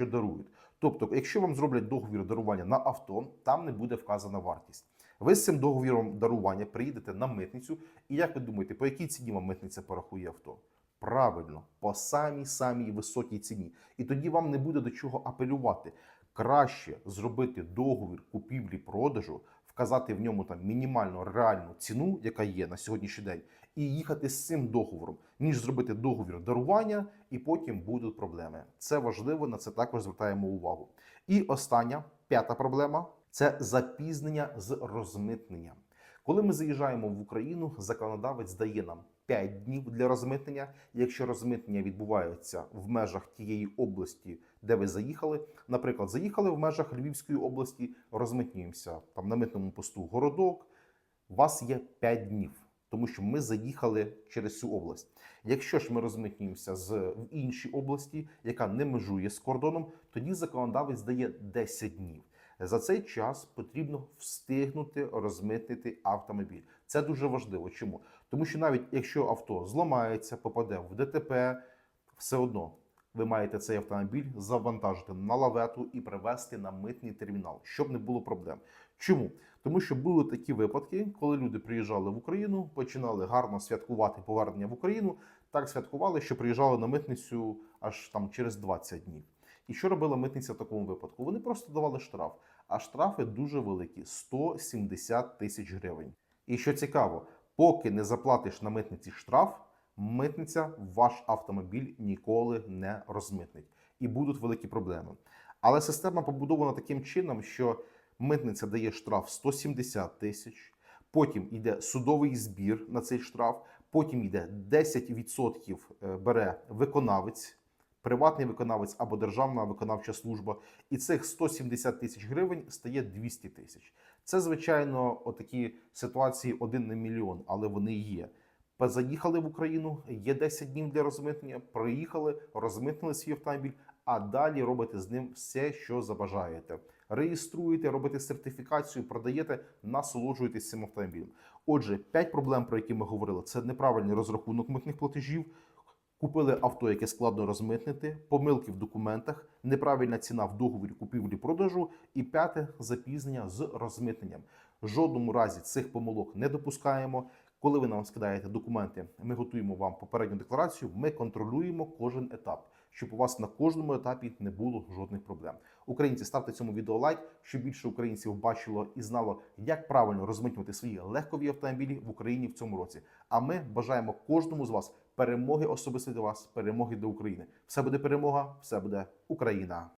що дарують. Тобто, якщо вам зроблять договір дарування на авто, там не буде вказана вартість. Ви з цим договіром дарування приїдете на митницю, і як ви думаєте, по якій ціні вам митниця порахує авто? Правильно, по самій самій високій ціні. І тоді вам не буде до чого апелювати. Краще зробити договір купівлі-продажу, вказати в ньому там мінімальну реальну ціну, яка є на сьогоднішній день, і їхати з цим договором, ніж зробити договір дарування, і потім будуть проблеми. Це важливо, на це також звертаємо увагу. І остання п'ята проблема це запізнення з розмитненням. Коли ми заїжджаємо в Україну, законодавець дає нам 5 днів для розмитнення. Якщо розмитнення відбувається в межах тієї області, де ви заїхали, наприклад, заїхали в межах Львівської області, розмитнюємося там на митному посту городок. У вас є 5 днів, тому що ми заїхали через цю область. Якщо ж ми розмитнюємося з в іншій області, яка не межує з кордоном, тоді законодавець дає 10 днів. За цей час потрібно встигнути розмитнити автомобіль. Це дуже важливо. Чому? Тому що навіть якщо авто зламається, попаде в ДТП, все одно ви маєте цей автомобіль завантажити на лавету і привезти на митний термінал, щоб не було проблем. Чому? Тому що були такі випадки, коли люди приїжджали в Україну, починали гарно святкувати повернення в Україну. Так святкували, що приїжджали на митницю аж там через 20 днів. І що робила митниця в такому випадку? Вони просто давали штраф. А штрафи дуже великі 170 тисяч гривень. І що цікаво, поки не заплатиш на митниці штраф, митниця ваш автомобіль ніколи не розмитнить. І будуть великі проблеми. Але система побудована таким чином, що митниця дає штраф 170 тисяч, потім йде судовий збір на цей штраф, потім йде 10% е, бере виконавець приватний виконавець або державна виконавча служба, і цих 170 тисяч гривень стає 200 тисяч. Це, звичайно, отакі ситуації один на мільйон, але вони є. Заїхали в Україну, є 10 днів для розмитнення, проїхали, розмитнили свій автомобіль, а далі робите з ним все, що забажаєте. Реєструєте, робите сертифікацію, продаєте, насолоджуєтесь цим автомобілем. Отже, 5 проблем, про які ми говорили, це неправильний розрахунок митних платежів. Купили авто, яке складно розмитнити, помилки в документах, неправильна ціна в договорі купівлі-продажу і п'яте запізнення з розмитненням. В жодному разі цих помилок не допускаємо. Коли ви нам скидаєте документи, ми готуємо вам попередню декларацію. Ми контролюємо кожен етап, щоб у вас на кожному етапі не було жодних проблем. Українці, ставте цьому відео лайк, щоб більше українців бачило і знало, як правильно розмитнювати свої легкові автомобілі в Україні в цьому році. А ми бажаємо кожному з вас перемоги особисто для вас, перемоги до України. Все буде перемога, все буде Україна.